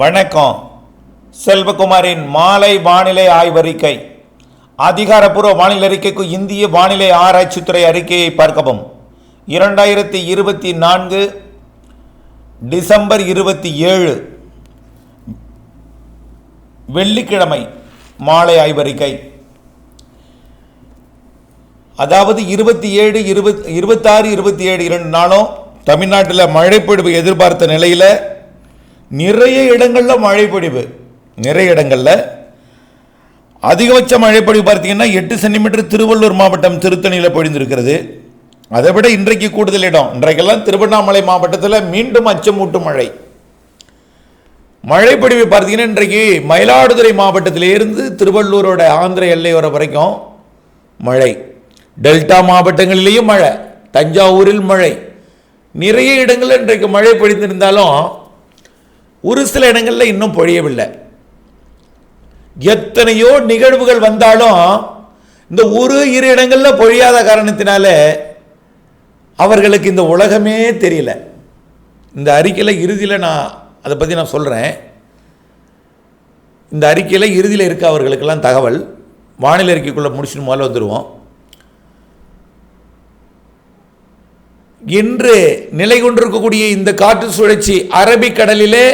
வணக்கம். செல்வகுமாரின் மாலை வானிலை ஆய்வறிக்கை. அதிகாரப்பூர்வ வானிலை அறிக்கைக்கு இந்திய வானிலை ஆராய்ச்சித்துறை அறிக்கையை பார்க்கவும். இரண்டாயிரத்தி இருபத்தி நான்கு டிசம்பர் இருபத்தி ஏழு. வெள்ளிக்கிழமை மாலை ஆய்வறிக்கை. அதாவது இருபத்தி ஏழு இருபத் இருபத்தாறு இருபத்தி ஏழு இரண்டு நாளும் தமிழ்நாட்டில் மழைப்பொழிவு எதிர்பார்த்த நிலையில் நிறைய இடங்களில் மழைப்பொழிவு. நிறைய இடங்களில். அதிகபட்ச மழைப்பொழிவு பார்த்தீங்கன்னா எட்டு சென்டிமீட்டர் திருவள்ளூர் மாவட்டம் திருத்தணியில் பொழிந்திருக்கிறது. அதை விட இன்றைக்கு கூடுதல் இடம். இன்றைக்கெல்லாம் திருவண்ணாமலை மாவட்டத்தில் மீண்டும் அச்சமூட்டும் மழை. மழைப்பொழிவு பார்த்தீங்கன்னா இன்றைக்கு மயிலாடுதுறை மாவட்டத்திலிருந்து திருவள்ளூரோட ஆந்திர எல்லையோர வரைக்கும் மழை. டெல்டா மாவட்டங்களிலேயும் மழை. தஞ்சாவூரில் மழை. நிறைய இடங்களில் இன்றைக்கு மழை பொழிந்திருந்தாலும் ஒரு சில இடங்களில் இன்னும் பொழியவில்லை. எத்தனையோ நிகழ்வுகள் வந்தாலும் இந்த ஒரு இரு இடங்களில் பொழியாத காரணத்தினால அவர்களுக்கு இந்த உலகமே தெரியல. இந்த அறிக்கையில் இறுதியில் நான் அதை பற்றி நான் சொல்கிறேன் இந்த அறிக்கையில் இறுதியில் இருக்க அவர்களுக்கெல்லாம் தகவல். வானிலை அறிக்கைக்குள்ளே முடிச்சுட்டு முதல்ல வந்துடுவோம் இன்று நிலை கொண்டிருக்கக்கூடிய இந்த காற்று சுழற்சி அரபிக்கடலிலே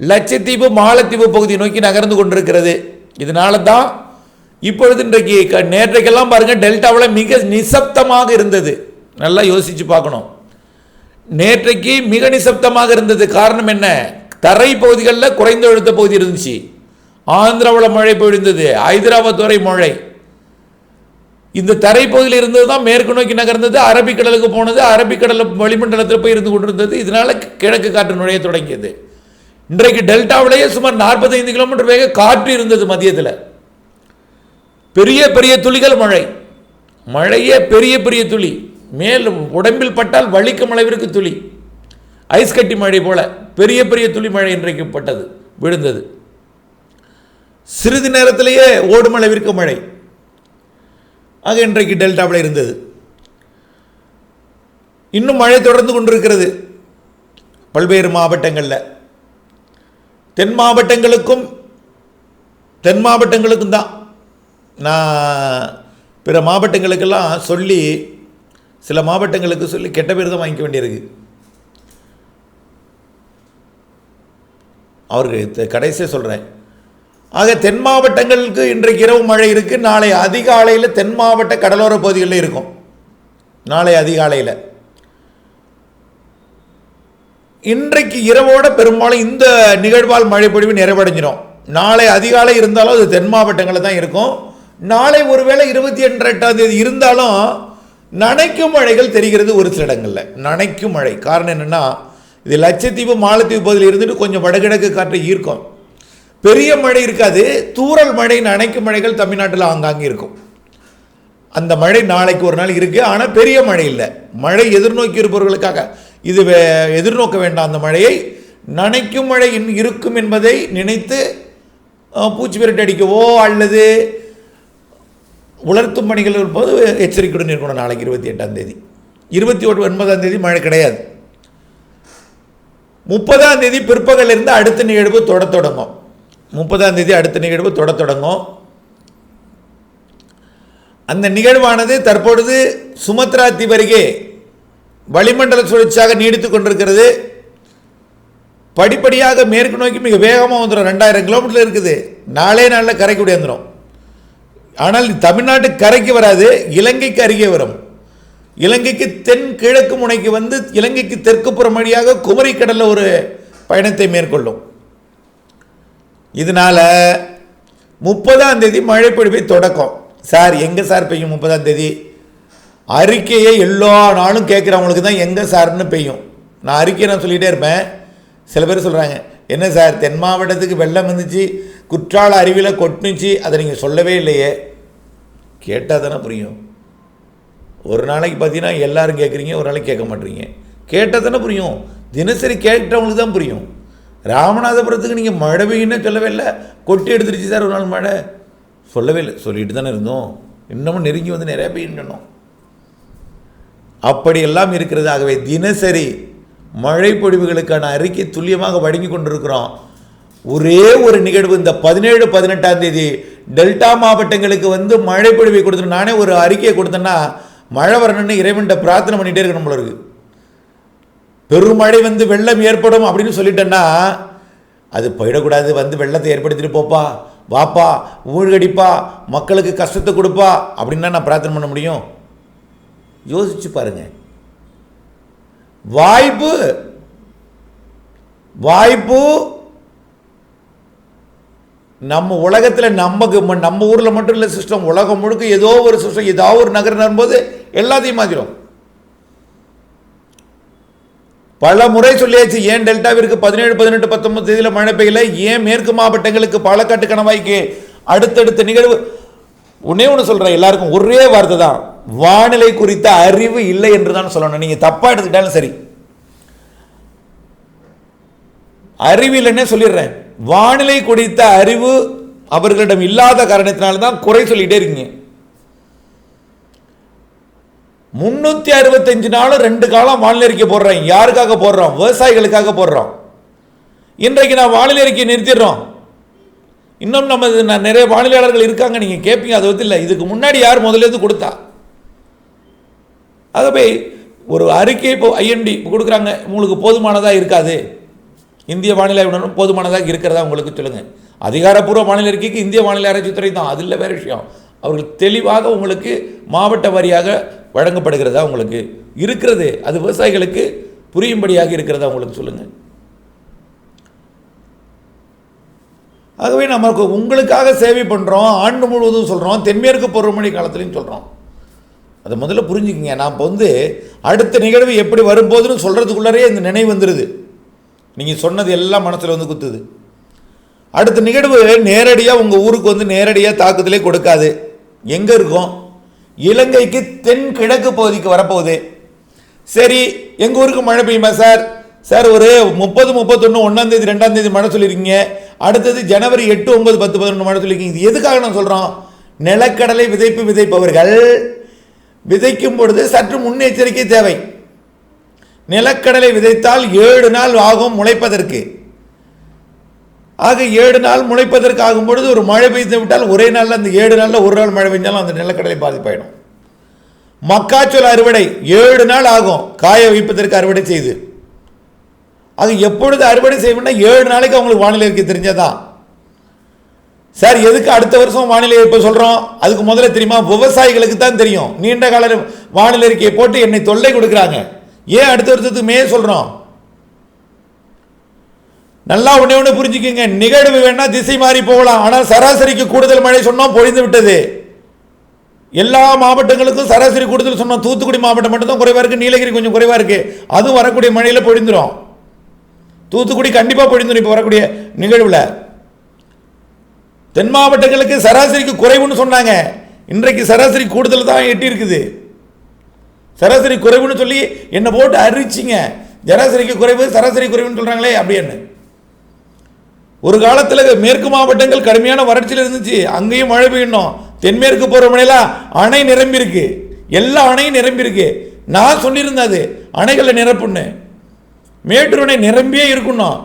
லட்சத்தீவு மாலத்தீவு பகுதியை நோக்கி நகர்ந்து கொண்டிருக்கிறது. இதனால தான் இப்பொழுது இன்றைக்கு க- நேற்றைக்கெல்லாம் பாருங்கள் டெல்டாவில் மிக நிசப்தமாக இருந்தது. நல்லா யோசித்து பார்க்கணும். நேற்றைக்கு மிக நிசப்தமாக இருந்தது. காரணம் என்ன? தரை பகுதிகளில் குறைந்த அழுத்த பகுதி இருந்துச்சு. ஆந்திராவில் மழை பொழிந்தது. ஹைதராபாத் வரை மழை. இந்த தரைப்பகுதியில் இருந்தது தான் மேற்கு நோக்கி நகர்ந்தது. அரபிக்கடலுக்கு போனது. அரபிக்கடல் வளிமண்டலத்தில் போய் இருந்து கொண்டிருந்தது. இதனால கிழக்கு காற்று நுழைய தொடங்கியது. இன்றைக்கு டெல்டாவிலேயே சுமார் 45 கிலோமீட்டர் வேக காற்று இருந்தது மதியத்தில். பெரிய பெரிய துளிகள் மழை. மழையே பெரிய பெரிய துளி. மேல் உடம்பில் பட்டால் வலிக்கும் அளவிற்கு துளி. ஐஸ் கட்டி மழை போல பெரிய பெரிய துளி மழை இன்றைக்கு பட்டது விழுந்தது. சிறிது நேரத்திலேயே ஓடும் அளவிற்கு மழை. ஆக இன்றைக்கு டெல்டாவில் இருந்தது. இன்னும் மழை தொடர்ந்து கொண்டிருக்கிறது. பல்வேறு மாவட்டங்களில். தென் மாவட்டங்களுக்கும் தென் மாவட்டங்களுக்கும் தான். நான் பிற மாவட்டங்களுக்கெல்லாம் சொல்லி சில மாவட்டங்களுக்கு சொல்லி கெட்ட பேர் தான் வாங்கிக்க வேண்டியிருக்கு. அவருக்கு கடைசியாக சொல்கிறேன் ஆக தென் மாவட்டங்களுக்கு இன்றைக்கு இரவு மழை இருக்குது நாளை அதிகாலையில் தென் மாவட்ட கடலோர பகுதிகளில் இருக்கும். நாளை அதிகாலையில். இன்றைக்கு இரவோட பெரும்பாலும் இந்த நிகழ்வால் மழைப்பொழிவு நிறைவடைஞ்சிடும் நாளை அதிகாலை இருந்தாலும் அது தென் மாவட்டங்களில் தான் இருக்கும். நாளை ஒருவேளை இருபத்தி எட்டாம் தேதி இருந்தாலும் நனைக்கும் மழைகள் தெரிகிறது ஒரு சில இடங்களில். நனைக்கும் மழை. காரணம் என்னென்னா இது லட்சத்தீவு மாலத்தீவு பகுதியில் இருந்துட்டு கொஞ்சம் வடகிழக்கு காற்றை ஈர்க்கும். பெரிய மழை இருக்காது. தூரல் மழை நனைக்கும் மழைகள் தமிழ்நாட்டில் ஆங்காங்கே இருக்கும். அந்த மழை நாளைக்கு ஒரு நாள் இருக்குது ஆனால் பெரிய மழை இல்லை. மழை எதிர்நோக்கி இருப்பவர்களுக்காக இது வே- எதிர்நோக்க வேண்டாம் அந்த மழையை. நனைக்கும் மழை இன்- இருக்கும் என்பதை நினைத்து பூச்சி விரட்டி அடிக்கவோ அல்லது உலர்த்தும் பணிகள் இருப்பது எச்சரிக்கையுடன் இருக்கணும் நாளைக்கு இருபத்தி எட்டாம் தேதி. இருபத்தி ஒன்று ஒன்பதாம் தேதி மழை கிடையாது. முப்பதாம் தேதி பிற்பகல் இருந்து அடுத்த நிகழ்வு தொட தொடங்கும். முப்பதாம் தேதி அடுத்த நிகழ்வு தொட தொடங்கும். அந்த நிகழ்வானது தற்பொழுது சுமத்ரா தீவு வளிமண்டல சுழற்சியாக நீடித்துக் கொண்டிருக்கிறது. படிப்படியாக மேற்கு நோக்கி மிக வேகமாக வந்துடும் ரெண்டாயிரம் கிலோமீட்டர் இருக்குது. நாளே நாளில் கரைக்கு வந்துடும் ஆனால் தமிழ்நாட்டு கரைக்கு வராது. இலங்கைக்கு அருகே வரும். இலங்கைக்கு தென் கிழக்கு முனைக்கு வந்து இலங்கைக்கு தெற்கு புறம் வழியாக குமரி கடலில் ஒரு பயணத்தை மேற்கொள்ளும். இதனால் முப்பதாம் தேதி மழை பொழிவை தொடக்கம். சார் எங்கே சார் பெய்யும் முப்பதாம் தேதி? அறிக்கையை எல்லா நாளும் கேட்குறவங்களுக்கு தான் எங்கே சார்னு பெய்யும். நான் அறிக்கையை நான் சொல்லிகிட்டே இருப்பேன். சில பேர் சொல்கிறாங்க என்ன சார் தென் மாவட்டத்துக்கு வெள்ளம் வந்துச்சு குற்றால அருவியில் கொட்டுனுச்சு அதை நீங்கள் சொல்லவே இல்லையே. கேட்டால் தானே புரியும். ஒரு நாளைக்கு பார்த்தீங்கன்னா எல்லோரும் கேட்குறீங்க ஒரு நாளைக்கு கேட்க மாட்டீங்க. கேட்டால் தானே புரியும். தினசரி கேட்டவங்களுக்கு தான் புரியும். ராமநாதபுரத்துக்கு நீங்கள் மழை பெய்யுன்னு சொல்லவே இல்லை. கொட்டி எடுத்துருச்சு சார் ஒரு நாள் மழை. சொல்லவே இல்லை. சொல்லிட்டு தானே இருந்தோம். இன்னமும் நெருங்கி வந்து நிறைய பெய்யுன்னு சொன்னோம். அப்படியெல்லாம் இருக்கிறது ஆகவே தினசரி மழை பொழிவுகளுக்கான அறிக்கை துல்லியமாக வழங்கி கொண்டிருக்கிறோம். ஒரே ஒரு நிகழ்வு இந்த பதினேழு பதினெட்டாம் தேதி டெல்டா மாவட்டங்களுக்கு வந்து மழை பொழிவை கொடுத்துட்டு நானே ஒரு அறிக்கையை கொடுத்தேன்னா மழை வரணும்னு இறைவன்கிட்ட பிரார்த்தனை பண்ணிகிட்டே இருக்கணும் போல இருக்கு. பெருமழை வந்து வெள்ளம் ஏற்படும் அப்படின்னு சொல்லிட்டேன்னா அது போயிடக்கூடாது வந்து வெள்ளத்தை ஏற்படுத்திட்டு போப்பா வாப்பா ஊழ்கடிப்பா மக்களுக்கு கஷ்டத்தை கொடுப்பா அப்படின்னா நான் பிரார்த்தனை பண்ண முடியும். யோசிச்சு பாருங்க. வாய்ப்பு வாய்ப்பு நம்ம உலகத்தில் நமக்கு நம்ம ஊரில் மட்டும் இல்லை சிஸ்டம் உலகம் முழுக்க ஏதோ ஒரு சிஸ்டம் ஏதோ ஒரு நகரம் வரும்போது எல்லாத்தையும் மாற்றிடும் பல முறை சொல்லியாச்சு ஏன் டெல்டாவிற்கு பதினேழு பதினெட்டு பத்தொன்பது தேதியில் மழை பெய்யல? ஏன் மேற்கு மாவட்டங்களுக்கு பாலக்காட்டு கணவாய்க்கு அடுத்தடுத்த நிகழ்வு? ஒன்னே ஒன்று சொல்கிறேன் எல்லாருக்கும் ஒரே வார்த்தை தான். வானிலை குறித்த அறிவு இல்லை என்று தான் சொல்லணும். நீங்கள் தப்பாக எடுத்துக்கிட்டாலும் சரி. அறிவில்லைன்னே சொல்லிடுறேன். வானிலை குறித்த அறிவு அவர்களிடம் இல்லாத காரணத்தினால தான் குறை சொல்லிட்டே இருக்கீங்க. முன்னூத்தி அறுபத்தஞ்சு நாளும் ரெண்டு காலம் வானிலை அறிக்கை போடுறேன் யாருக்காக போடுறோம்? விவசாயிகளுக்காக போடுறோம். இன்றைக்கு நான் வானிலை அறிக்கை நிறுத்திடுறோம். இன்னும் நம்ம நிறைய வானிலையாளர்கள் இருக்காங்க. நீங்கள் கேட்பீங்க அது பற்றி இல்லை இதுக்கு முன்னாடி யார் முதல்ல இருந்து கொடுத்தா? ஆகவே ஒரு அறிக்கை இப்போ ஐஎன்டி கொடுக்குறாங்க. உங்களுக்கு போதுமானதாக இருக்காது. இந்திய வானிலை உணர்வு போதுமானதாக இருக்கிறதா உங்களுக்கு சொல்லுங்கள் அதிகாரப்பூர்வ வானிலை அறிக்கைக்கு இந்திய வானிலை ஆராய்ச்சித்துறை தான். அதில் வேறு விஷயம். அவர்கள் தெளிவாக உங்களுக்கு மாவட்ட வாரியாக வழங்கப்படுகிறதா உங்களுக்கு இருக்கிறது. அது விவசாயிகளுக்கு புரியும்படியாக இருக்கிறதா உங்களுக்கு சொல்லுங்கள் ஆகவே நமக்கு உங்களுக்காக சேவை பண்ணுறோம் ஆண்டு முழுவதும் சொல்கிறோம் தென்மேற்கு பருவமழை காலத்துலையும் சொல்கிறோம் அதை முதல்ல புரிஞ்சுக்கிங்க. நான் இப்போ வந்து அடுத்த நிகழ்வு எப்படி வரும்போதுன்னு சொல்கிறதுக்குள்ளாரே இந்த நினைவு வந்துடுது நீங்கள் சொன்னது எல்லாம் மனசில் வந்து குத்துது. அடுத்த நிகழ்வு நேரடியாக உங்கள் ஊருக்கு வந்து நேரடியாக தாக்குதலே கொடுக்காது. எங்கே இருக்கும்? இலங்கைக்கு தென் கிழக்கு பகுதிக்கு வரப்போகுது. சரி எங்கள் ஊருக்கு மழை பெய்யுமா சார்? சார் ஒரு முப்பது முப்பத்தொன்று ஒன்றாந்தேதி ரெண்டாந்தேதி மழை சொல்லியிருக்கீங்க அடுத்தது ஜனவரி எட்டு ஒன்பது பத்து பதினொன்று மழை சொல்லியிருக்கீங்க இது எதுக்காக நான் சொல்கிறோம் நிலக்கடலை விதைப்பு விதைப்பவர்கள் விதைக்கும் பொழுது சற்று முன்னெச்சரிக்கை தேவை. நிலக்கடலை விதைத்தால் ஏழு நாள் ஆகும் முளைப்பதற்கு. ஆக ஏழு நாள் முளைப்பதற்கு ஆகும் பொழுது ஒரு மழை பெய்து விட்டால் ஒரே நாளில் அந்த ஏழு நாளில் ஒரு நாள் மழை பெய்ஞ்சாலும் அந்த நிலக்கடலை பாதிப்பாயிடும். மக்காச்சோள அறுவடை ஏழு நாள் ஆகும் காய வைப்பதற்கு அறுவடை செய்து. அது எப்பொழுது அறுவடை செய்யணும்னா ஏழு நாளைக்கு அவங்களுக்கு வானிலை இருக்க தெரிஞ்சதான் சார் எதுக்கு அடுத்த வருஷம் வானிலை இப்போ சொல்கிறோம் அதுக்கு முதல்ல தெரியுமா? விவசாயிகளுக்கு தான் தெரியும். நீண்ட கால வானிலை அறிக்கையை போட்டு என்னை தொல்லை கொடுக்குறாங்க. ஏன் அடுத்த வருஷத்துக்கு மே சொல்கிறோம் நல்லா ஒன்று ஒன்று புரிஞ்சுக்கங்க. நிகழ்வு வேணா திசை மாறி போகலாம். ஆனால் சராசரிக்கு கூடுதல் மழை சொன்னோம் பொழிந்து விட்டது. எல்லா மாவட்டங்களுக்கும் சராசரி கூடுதல் சொன்னோம். தூத்துக்குடி மாவட்டம் மட்டும்தான் குறைவாக இருக்குது நீலகிரி கொஞ்சம் குறைவாக இருக்குது அதுவும் வரக்கூடிய மழையில் பொழிந்துரும். தூத்துக்குடி கண்டிப்பாக பொழிந்துரும். இப்போ வரக்கூடிய நிகழ்வில். தென் மாவட்டங்களுக்கு சராசரிக்கு குறைவுன்னு சொன்னாங்க. இன்றைக்கு சராசரி கூடுதல் தான் எட்டி இருக்குது சராசரி குறைவுன்னு சொல்லி என்னை போட்டு அரிச்சிங்க. சராசரிக்கு குறைவு சராசரி குறைவுன்னு சொல்கிறாங்களே அப்படின்னு ஒரு காலத்தில் மேற்கு மாவட்டங்கள் கடுமையான வறட்சியில் இருந்துச்சு. அங்கேயும் மழை பெய்யணும். தென்மேற்கு போகிற மழையில அணை நிரம்பியிருக்கு. எல்லா அணையும் நிரம்பியிருக்கு. நான் சொல்லியிருந்தேன் அது. அணைகளை நிரப்புன்னு. மேட்டூர் அணை நிரம்பியே இருக்கணும்.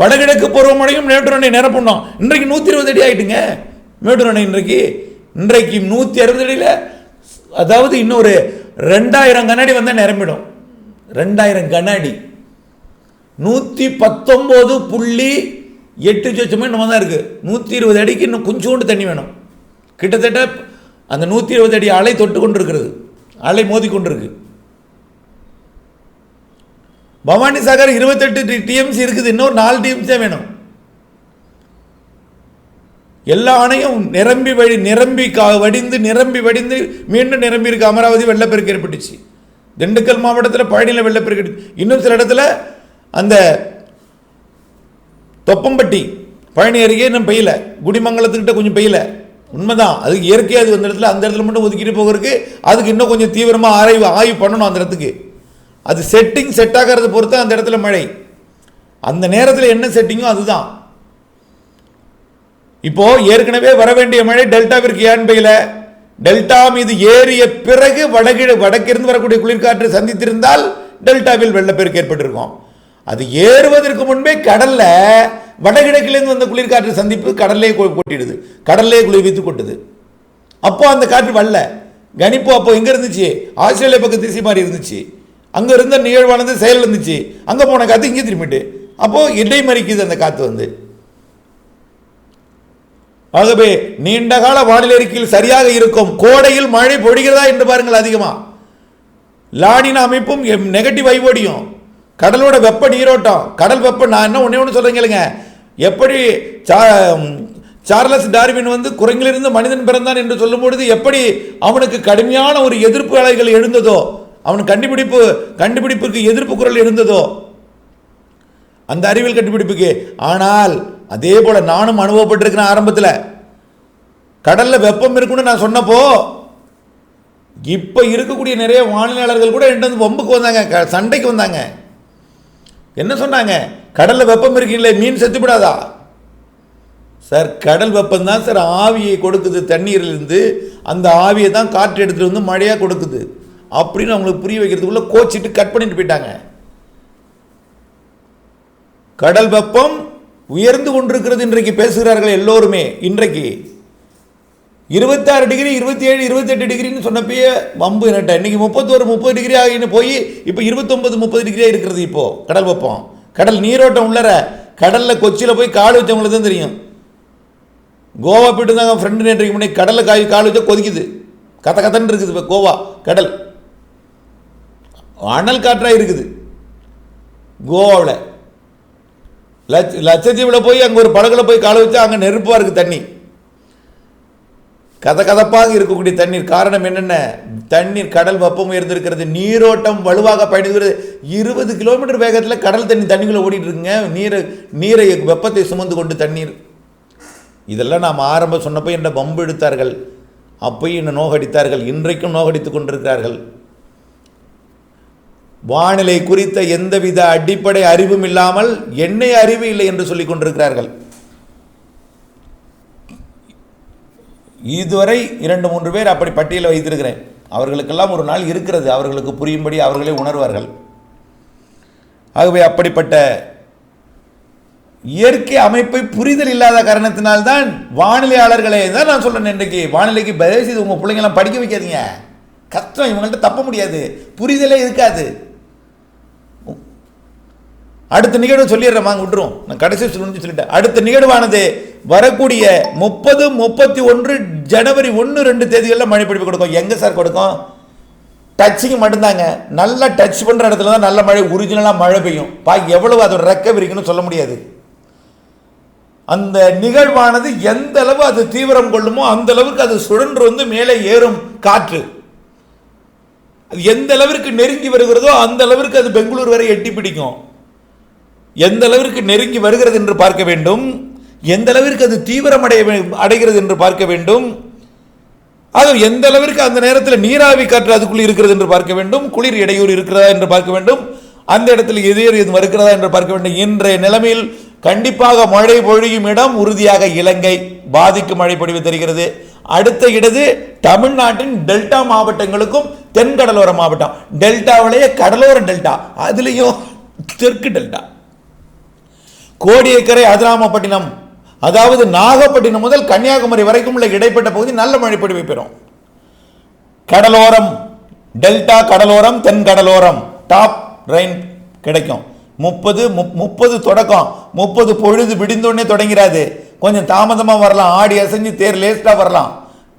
வடகிழக்கு பருவமழையும் மேட்டூர் அணை நிரப்பணும் இன்றைக்கு நூற்றி இருபது அடி ஆயிட்டுங்க. மேட்டூர் அணை இன்றைக்கு. இன்றைக்கு நூற்றி அறுபது அடியில் அதாவது இன்னொரு ரெண்டாயிரம் கண்ணாடி வந்தால் நிரம்பிடும். ரெண்டாயிரம் கண்ணாடி நூற்றி பத்தொம்போது புள்ளி எட்டு சொச்சமே நம்ம தான் இருக்குது நூற்றி இருபது அடிக்கு இன்னும் கொஞ்சோண்டு தண்ணி வேணும். கிட்டத்தட்ட அந்த நூற்றி இருபது அடி அலை தொட்டு கொண்டு இருக்கிறது அலை மோதி கொண்டு இருக்குது பவானி சாகர் இருபத்தெட்டு டிஎம்சி இருக்குது. இன்னொரு நாலு டிஎம்சி வேணும். எல்லா அணையும் நிரம்பி வழி நிரம்பி கா வடிந்து நிரம்பி வடிந்து மீண்டும் நிரம்பி இருக்கு அமராவதி வெள்ளப்பெருக்கு ஏற்பட்டுச்சு. திண்டுக்கல் மாவட்டத்தில் பழனியில் வெள்ளப்பெருக்கு இன்னும் சில இடத்துல அந்த தொப்பம்பட்டி பழனி அருகே இன்னும் பெய்யல. குடிமங்கலத்துக்கிட்ட கொஞ்சம் பெய்யல. உண்மைதான். அதுக்கு இயற்கையாக அது வந்த இடத்துல அந்த இடத்துல மட்டும் ஒதுக்கிட்டு போகிறதுக்கு அதுக்கு இன்னும் கொஞ்சம் தீவிரமாக ஆய்வு ஆய்வு பண்ணணும் அந்த இடத்துக்கு. அது செட்டிங் செட் ஆகிறத பொறுத்து அந்த இடத்துல மழை. அந்த நேரத்தில் என்ன செட்டிங்கோ அதுதான். இப்போ ஏற்கனவே வர வேண்டிய மழை டெல்டாவிற்கு ஏன் பெய்யல? டெல்டா மீது ஏறிய பிறகு வடகிழ வடக்கிருந்து வரக்கூடிய குளிர்காற்று சந்தித்திருந்தால் டெல்டாவில் வெள்ளப்பெருக்கு ஏற்பட்டிருக்கும். அது ஏறுவதற்கு முன்பே கடல்ல வடகிழக்கிலேருந்து வந்த குளிர்காற்று சந்திப்பு கடல்லே கொட்டிடுது. கடல்லே குளிர்வித்து கொட்டுது. அப்போ அந்த காற்று வரல. கணிப்பு அப்போ எங்கே இருந்துச்சு? ஆஸ்திரேலியா பக்கம் திசை மாதிரி இருந்துச்சு. அங்கே இருந்த நிகழ்வானது செயல் இருந்துச்சு. அங்கே போன காற்று இங்கே திரும்பிட்டு. அப்போது இடை மறிக்குது அந்த காற்று வந்து. ஆகவே நீண்ட கால வானிலை அறிக்கையில் சரியாக இருக்கும். கோடையில் மழை பொழிகிறதா என்று பாருங்கள் அதிகமாக லாடின அமைப்பும் நெகட்டிவ் வைவோடியும் கடலோட வெப்ப நீரோட்டம். கடல் வெப்பம் நான் என்ன ஒன்றே ஒன்று சொல்கிறேன் கேளுங்க. எப்படி சா- சார்லஸ் டார்வின் வந்து குரங்கிலிருந்து மனிதன் பிறந்தான் என்று சொல்லும் பொழுது எப்படி அவனுக்கு கடுமையான ஒரு எதிர்ப்பு அலைகள் எழுந்ததோ அவன் கண்டுபிடிப்பு கண்டுபிடிப்புக்கு எதிர்ப்பு குரல் இருந்ததோ அந்த அறிவியல் கண்டுபிடிப்புக்கு. ஆனால் அதே போல நானும் அனுபவப்பட்டிருக்கிறேன் ஆரம்பத்தில். கடலில் வெப்பம் இருக்குன்னு நான் சொன்னப்போ இப்போ இருக்கக்கூடிய நிறைய வானிலையாளர்கள் கூட என்கிட்ட வந்து வம்புக்கு வந்தாங்க க- சண்டைக்கு வந்தாங்க. என்ன சொன்னாங்க? கடலில் வெப்பம் இருக்கீங்களே மீன் செத்துவிடாதா சார் கடல் வெப்பம் தான் சார் ஆவியை கொடுக்குது தண்ணீர்லேருந்து. அந்த ஆவியை தான் காற்று எடுத்துகிட்டு வந்து மழையாக கொடுக்குது. அப்படின்னு அவங்களுக்கு புரிய வைக்கிறதுக்குள்ள கோச்சிட்டு கட் பண்ணிட்டு போயிட்டாங்க. கடல் வெப்பம் உயர்ந்து கொண்டிருக்கிறது இன்றைக்கு பேசுகிறார்கள் எல்லோருமே. இன்றைக்கு இருபத்தாறு டிகிரி இருபத்தி ஏழு இருபத்தெட்டு டிகிரின்னு சொன்னப்பயே வம்பு நட்ட இன்னைக்கு முப்பத்தோரு முப்பது டிகிரி ஆகின்னு போய் இப்போ இருபத்தொம்பது முப்பது டிகிரியாக இருக்கிறது இப்போ கடல் வெப்பம். கடல் நீரோட்டம் உள்ளற கடலில் கொச்சியில் போய் கால் வச்சவங்களுக்கு தான் தெரியும். கோவா போயிட்டு இருந்தாங்க ஃப்ரெண்டு நேற்றுக்கு முன்னாடி கடலில் காய் கால் வச்சா கொதிக்குது. கத்த கத்தன்னு இருக்குது இப்போ கோவா கடல். அனல் காற்றாக இருக்குது. கோவாவில். லட்ச லட்சத்தீவில் போய் அங்கே ஒரு படகுல போய் காலை வச்சா அங்கே நெருப்பாக இருக்குது தண்ணி. கத கதப்பாக இருக்கக்கூடிய தண்ணீர். காரணம் என்னென்ன? தண்ணீர் கடல் வெப்பம் உயர்ந்திருக்கிறது. நீரோட்டம் வலுவாக பயணிக்கிறது. இருபது கிலோமீட்டர் வேகத்தில் கடல் தண்ணி தண்ணிக்குள்ளே ஓடிட்டு இருக்குங்க நீரை நீரை வெப்பத்தை சுமந்து கொண்டு தண்ணீர். இதெல்லாம் நாம் ஆரம்ப சொன்னப்போ என்ன பம்பு எடுத்தார்கள். அப்பையும் என்ன நோகடித்தார்கள். இன்றைக்கும் நோகடித்துக் கொண்டிருக்கிறார்கள். வானிலை குறித்த எந்தவித அடிப்படை அறிவும் இல்லாமல் என்னை அறிவு இல்லை என்று சொல்லிக் கொண்டிருக்கிறார்கள். இதுவரை இரண்டு மூன்று பேர் அப்படி பட்டியலை வைத்திருக்கிறேன். அவர்களுக்கெல்லாம் ஒரு நாள் இருக்கிறது. அவர்களுக்கு புரியும்படி அவர்களே உணர்வார்கள். ஆகவே அப்படிப்பட்ட இயற்கை அமைப்பை புரிதல் இல்லாத காரணத்தினால்தான் வானிலையாளர்களே தான் நான் சொல்கிறேன் இன்றைக்கு. வானிலைக்கு பதில் செய்து உங்கள் பிள்ளைங்களாம் படிக்க வைக்காதீங்க. கஷ்டம் இவங்கள்ட்ட தப்ப முடியாது. புரிதலே இருக்காது. அடுத்த நிகழ்வு சொல்லிடுறேன் வாங்க விட்டுரும் நான் கடைசி சொல்லணும்னு சொல்லிட்டேன். அடுத்த நிகழ்வானது வரக்கூடிய முப்பது முப்பத்தி ஒன்று ஜனவரி ஒன்று ரெண்டு தேதிகளில் மழை பிடிப்பு கொடுக்கும். எங்கே சார் கொடுக்கும்? டச்சிங் மட்டும்தாங்க. நல்லா டச் பண்ணுற இடத்துல தான் நல்ல மழை ஒரிஜினலாக மழை பெய்யும். பா எவ்வளவு அதோட ரெக்கவரி இருக்குன்னு சொல்ல முடியாது. அந்த நிகழ்வானது எந்த அளவு அது தீவிரம் கொள்ளுமோ அந்த அளவுக்கு அது சுழன்று வந்து மேலே ஏறும் காற்று. அது எந்த அளவிற்கு நெருங்கி வருகிறதோ அந்த அளவிற்கு அது பெங்களூர் வரை எட்டி பிடிக்கும். எந்த அளவிற்கு நெருங்கி வருகிறது என்று பார்க்க வேண்டும்? எந்த அளவிற்கு அது தீவிரமடைய அடைகிறது என்று பார்க்க வேண்டும்? அது எந்த அளவிற்கு அந்த நேரத்தில் நீராவி காற்று அதுக்குள் இருக்கிறது என்று பார்க்க வேண்டும்? குளிர் இடையூறு இருக்கிறதா என்று பார்க்க வேண்டும்? அந்த இடத்தில் எதிர் எதுவும் இருக்கிறதா என்று பார்க்க வேண்டும்? இன்றைய நிலைமையில் கண்டிப்பாக மழை பொழியும் இடம் உறுதியாக இலங்கை. பாதிக்கும் மழை பொழிவு தெரிகிறது. அடுத்த இடது தமிழ்நாட்டின் டெல்டா மாவட்டங்களுக்கும் தென்கடலோர மாவட்டம். டெல்டாவிலேயே கடலோர டெல்டா. அதுலேயும் தெற்கு டெல்டா. கோடியக்கரை அதிராமப்பட்டினம். அதாவது நாகப்பட்டினம் முதல் கன்னியாகுமரி வரைக்கும் உள்ள இடைப்பட்ட பகுதி நல்ல மழைப்பொழிவை பெறும். கடலோரம் டெல்டா கடலோரம் தென் கடலோரம் டாப் ரெயின் கிடைக்கும். முப்பது முப்பது தொடக்கம். முப்பது பொழுது விடிந்தோடனே தொடங்கிறாது. கொஞ்சம் தாமதமாக வரலாம். ஆடி அசைஞ்சு தேர் லேஸ்டாக வரலாம்.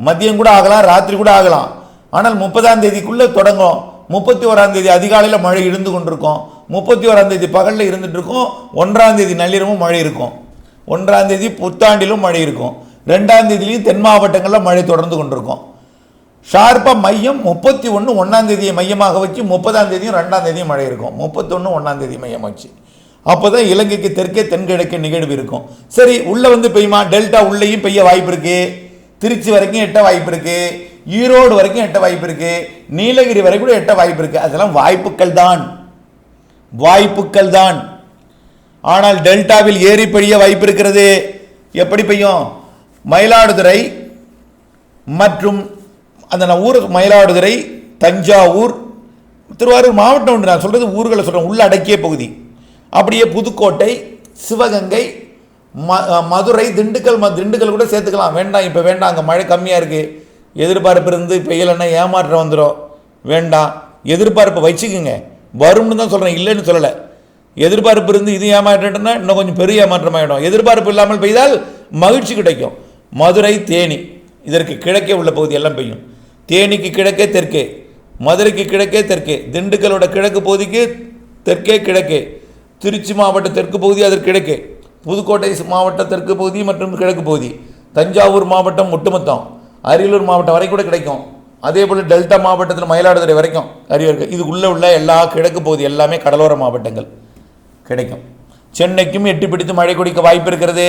மதியம் கூட ஆகலாம் ராத்திரி கூட ஆகலாம். ஆனால் முப்பதாம் தேதிக்குள்ளே தொடங்கும். முப்பத்தி ஓராம் தேதி அதிகாலையில் மழை இருந்து கொண்டிருக்கும். முப்பத்தி ஓராம் தேதி பகலில் இருந்துட்டு இருக்கும் ஒன்றாம் தேதி நள்ளிரவும் மழை இருக்கும். ஒன்றாம் தேதி புத்தாண்டிலும் மழை இருக்கும். ரெண்டாம் தேதியிலையும் தென் மாவட்டங்களில் மழை தொடர்ந்து கொண்டிருக்கும். ஷார்ப்பாக மையம் முப்பத்தி ஒன்று ஒன்றாம் தேதியை மையமாக வச்சு முப்பதாம் தேதியும் ரெண்டாம் தேதியும் மழை இருக்கும். முப்பத்தொன்று ஒன்றாம் தேதி மையம் வச்சு. அப்போ தான் இலங்கைக்கு தெற்கே தென்கிழக்கு நிகழ்வு இருக்கும். சரி உள்ளே வந்து பெய்யுமா? டெல்டா உள்ளேயும் பெய்ய வாய்ப்பு இருக்குது திருச்சி வரைக்கும் எட்ட வாய்ப்பு இருக்குது ஈரோடு வரைக்கும் எட்ட வாய்ப்பு இருக்குது நீலகிரி வரைக்கும் கூட எட்ட வாய்ப்பு இருக்குது அதெல்லாம் வாய்ப்புகள் தான். வாய்ப்புகள் தான். ஆனால் டெல்டாவில் ஏறி பெய்ய வாய்ப்பு இருக்கிறது. எப்படி பெய்யும்? மயிலாடுதுறை மற்றும் அந்த நான் ஊர் மயிலாடுதுறை தஞ்சாவூர் திருவாரூர் மாவட்டம் உண்டு நான் சொல்கிறது ஊர்களை சொல்கிறேன் உள்ள அடக்கிய பகுதி. அப்படியே புதுக்கோட்டை சிவகங்கை ம மதுரை திண்டுக்கல் ம திண்டுக்கல் கூட சேர்த்துக்கலாம். வேண்டாம் இப்போ வேண்டாம் அங்கே மழை கம்மியாக இருக்குது எதிர்பார்ப்பு இருந்து பெய்யலைன்னா ஏமாற்றம் வந்துடும் வேண்டாம் எதிர்பார்ப்பை வச்சுக்குங்க. வரும்னு தான் சொல்கிறேன் இல்லைன்னு சொல்லலை. எதிர்பார்ப்பு இருந்து இது ஏமாற்றம்னா இன்னும் கொஞ்சம் பெரிய ஏமாற்றம் ஆகிடும் எதிர்பார்ப்பு இல்லாமல் பெய்தால் மகிழ்ச்சி கிடைக்கும். மதுரை தேனி இதற்கு கிழக்கே உள்ள பகுதி எல்லாம் பெய்யும். தேனிக்கு கிழக்கே தெற்கே மதுரைக்கு கிழக்கே தெற்கே திண்டுக்கலோட கிழக்கு பகுதிக்கு தெற்கே கிழக்கே திருச்சி மாவட்ட தெற்கு பகுதி அதற்கு கிழக்கே புதுக்கோட்டை மாவட்ட தெற்கு பகுதி மற்றும் கிழக்கு பகுதி தஞ்சாவூர் மாவட்டம் ஒட்டுமொத்தம் அரியலூர் மாவட்டம் வரை கூட கிடைக்கும். அதே போல் டெல்டா மாவட்டத்தில் மயிலாடுதுறை வரைக்கும் அரியலூர் இது உள்ளே உள்ள எல்லா கிழக்கு பகுதி எல்லாமே கடலோர மாவட்டங்கள் கிடைக்கும். சென்னைக்கும் எட்டி பிடித்து மழை குடிக்க வாய்ப்பு இருக்கிறது.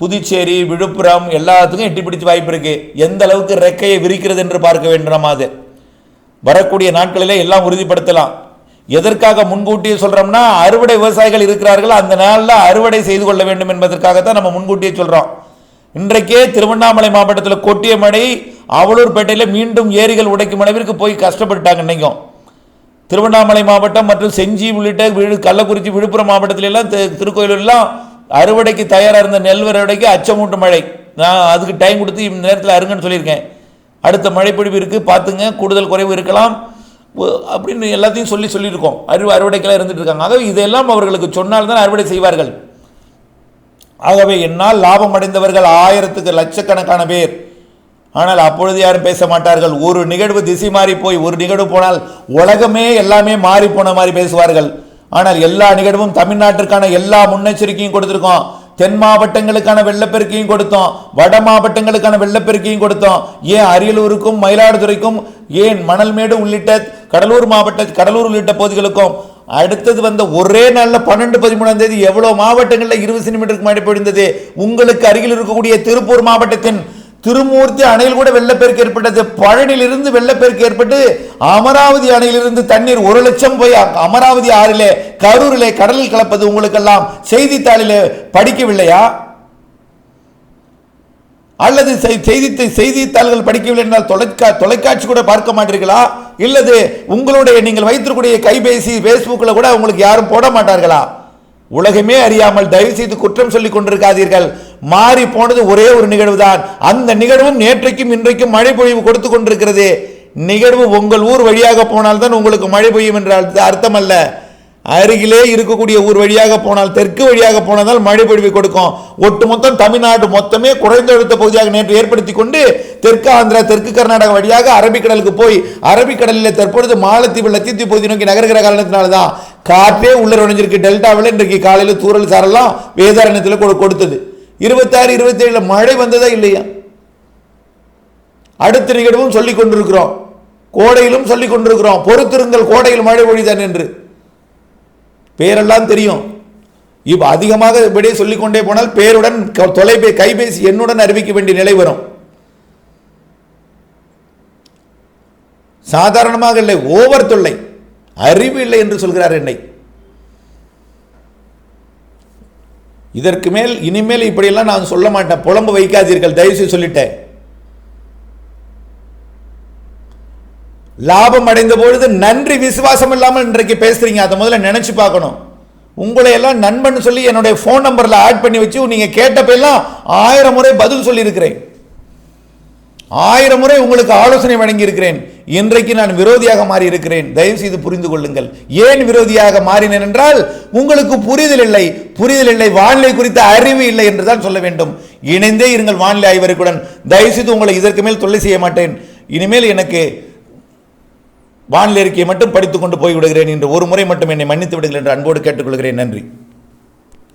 புதுச்சேரி விழுப்புரம் எல்லாத்துக்கும் எட்டி பிடித்து வாய்ப்பு இருக்குது எந்த அளவுக்கு ரெக்கையை விரிக்கிறது என்று பார்க்க வேண்டும் அது? வரக்கூடிய நாட்களிலே எல்லாம் உறுதிப்படுத்தலாம். எதற்காக முன்கூட்டியே சொல்கிறோம்னா அறுவடை விவசாயிகள் இருக்கிறார்கள். அந்த நாளில் அறுவடை செய்து கொள்ள வேண்டும் என்பதற்காகத்தான் நம்ம முன்கூட்டியே சொல்கிறோம் இன்றைக்கே திருவண்ணாமலை மாவட்டத்தில் கொட்டிய மழை அவலூர்பேட்டையில் மீண்டும் ஏரிகள் உடைக்கும் அளவிற்கு போய் கஷ்டப்பட்டுட்டாங்க இன்றைக்கும் திருவண்ணாமலை மாவட்டம் மற்றும் செஞ்சி உள்ளிட்ட விழு கள்ளக்குறிச்சி விழுப்புரம் மாவட்டத்தில எல்லாம் தி- அறுவடைக்கு தயாராக இருந்த நெல் அறுவடைக்கு அச்சமூட்டு மழை. நான் அதுக்கு டைம் கொடுத்து இந்த நேரத்தில் அருங்கன்னு சொல்லியிருக்கேன். அடுத்த மழைப்பொழிவு இருக்குது பார்த்துங்க கூடுதல் குறைவு இருக்கலாம். அப்படின்னு எல்லாத்தையும் சொல்லி சொல்லியிருக்கோம். அறுவ அறுவடைக்கெல்லாம் இருந்துட்டு இருக்காங்க. ஆகவே இதெல்லாம் அவர்களுக்கு சொன்னால்தான் அறுவடை செய்வார்கள். ஆகவே என்னால் லாபம் அடைந்தவர்கள் ஆயிரத்துக்கு லட்சக்கணக்கான பேர். ஆனால் அப்பொழுது யாரும் பேச மாட்டார்கள் ஒரு நிகழ்வு திசை மாறி போய் ஒரு நிகழ்வு போனால் உலகமே எல்லாமே மாறி போன மாதிரி பேசுவார்கள். ஆனால் எல்லா நிகழ்வும் தமிழ்நாட்டிற்கான எல்லா முன்னெச்சரிக்கையும் கொடுத்துருக்கோம். தென் மாவட்டங்களுக்கான வெள்ளப்பெருக்கையும் கொடுத்தோம். வட மாவட்டங்களுக்கான வெள்ளப்பெருக்கையும் கொடுத்தோம். ஏன் அரியலூருக்கும் மயிலாடுதுறைக்கும் ஏன் மணல்மேடு உள்ளிட்ட கடலூர் மாவட்ட கடலூர் உள்ளிட்ட பகுதிகளுக்கும் அடுத்தது வந்த ஒரே நாளில் பன்னெண்டு பதிமூணாம் தேதி எவ்வளோ மாவட்டங்களில் இருபது சென்டிமீட்டருக்கு மழை பொழிந்தது உங்களுக்கு அருகில் இருக்கக்கூடிய திருப்பூர் மாவட்டத்தின் திருமூர்த்தி அணையில் கூட வெள்ளப்பெருக்கு ஏற்பட்டது. பழனியிலிருந்து வெள்ளப்பெருக்கு ஏற்பட்டு அமராவதி அணையிலிருந்து தண்ணீர் ஒரு லட்சம் போய் அமராவதி ஆறிலே கரூரிலே கடலில் கலப்பது உங்களுக்கெல்லாம் செய்தித்தாளிலே படிக்கவில்லையா? அல்லது செய்தி செய்தித்தாள்கள் படிக்கவில்லை என்றால் தொலைக்கா தொலைக்காட்சி கூட பார்க்க மாட்டீர்களா? இல்லது உங்களுடைய நீங்கள் வைத்திருக்கூடிய கைபேசி ஃபேஸ்புக்கில் கூட உங்களுக்கு யாரும் போட மாட்டார்களா? உலகமே அறியாமல் தயவு செய்து குற்றம் சொல்லிக் கொண்டிருக்காதீர்கள். மாறி போனது ஒரே ஒரு நிகழ்வு தான் அந்த நிகழ்வும் நேற்றைக்கும் இன்றைக்கும் மழை பொழிவு கொடுத்து கொண்டிருக்கிறது. நிகழ்வு உங்கள் ஊர் வழியாக போனால்தான் உங்களுக்கு மழை பெய்யும் என்ற அர்த்தம் அல்ல அருகிலே இருக்கக்கூடிய ஊர் வழியாக போனால் தெற்கு வழியாக போனதால் மழை பொழிவை கொடுக்கும். ஒட்டுமொத்தம் தமிழ்நாடு மொத்தமே குறைந்த அழுத்த பகுதியாக நேற்று ஏற்படுத்தி கொண்டு தெற்கு ஆந்திரா தெற்கு கர்நாடகா வழியாக அரபிக்கடலுக்கு போய் அரபிக்கடலில் தற்பொழுது மாலத்தீவு லத்தீவு பகுதி நோக்கி நகர்கிற காரணத்தினால தான் காற்றே உள்ள நுழைஞ்சிருக்கு. டெல்டாவில் இன்றைக்கு காலையில் தூறல் சாரெல்லாம் வேதாரண்யத்தில் கொடுத்தது. இருபத்தாறு இருபத்தேழில் மழை வந்ததா இல்லையா? அடுத்த நிகழ்வும் சொல்லிக் கொண்டிருக்கிறோம். கோடையிலும் சொல்லிக் கொண்டிருக்கிறோம். பொறுத்திருங்கள் கோடையில் மழை பொழிதான் என்று. பேரெல்லாம் தெரியும். இப்போ அதிகமாக இப்படியே சொல்லிக்கொண்டே போனால் பேருடன் தொலைபே கைபேசி என்னுடன் அறிவிக்க வேண்டிய நிலை வரும். சாதாரணமாக இல்லை ஓவர் தொல்லை. அறிவு இல்லை என்று சொல்கிறார் என்னை. இதற்கு மேல் இனிமேல் இப்படியெல்லாம் நான் சொல்ல மாட்டேன். புலம்பு வைக்காதீர்கள். தயவுசெய்து சொல்லிட்டேன். லாபம் அடைந்த பொழுது நன்றி விசுவாசம் இல்லாமல் இன்றைக்கு பேசுறீங்க. அதை முதல்ல நினைச்சு பார்க்கணும். உங்களை எல்லாம் நண்பன் சொல்லி என்னுடைய ஃபோன் நம்பர்ல ஆட் பண்ணி வச்சு நீங்க கேட்டப்பெல்லாம் ஆயிரம் முறை பதில் சொல்லியிருக்கிறேன். ஆயிரம் முறை உங்களுக்கு ஆலோசனை வழங்கியிருக்கிறேன். இன்றைக்கு நான் விரோதியாக மாறி இருக்கிறேன் தயவு செய்து புரிந்து கொள்ளுங்கள். ஏன் விரோதியாக மாறினேன் என்றால் உங்களுக்கு புரிதல் இல்லை. புரிதல் இல்லை வானிலை குறித்த அறிவு இல்லை என்று தான் சொல்ல வேண்டும். இணைந்தே இருங்கள் வானிலை ஆய்வருக்குடன் தயவு செய்து உங்களை இதற்கு மேல் தொல்லை செய்ய மாட்டேன். இனிமேல் எனக்கு வானிலை அறிக்கையை மட்டும் படித்துக்கொண்டு போய்விடுகிறேன் போய் விடுகிறேன் என்று ஒரு முறை மட்டும் என்னை மன்னித்து விடுங்கள் என்று அன்போடு கேட்டுக்கொள்கிறேன். நன்றி.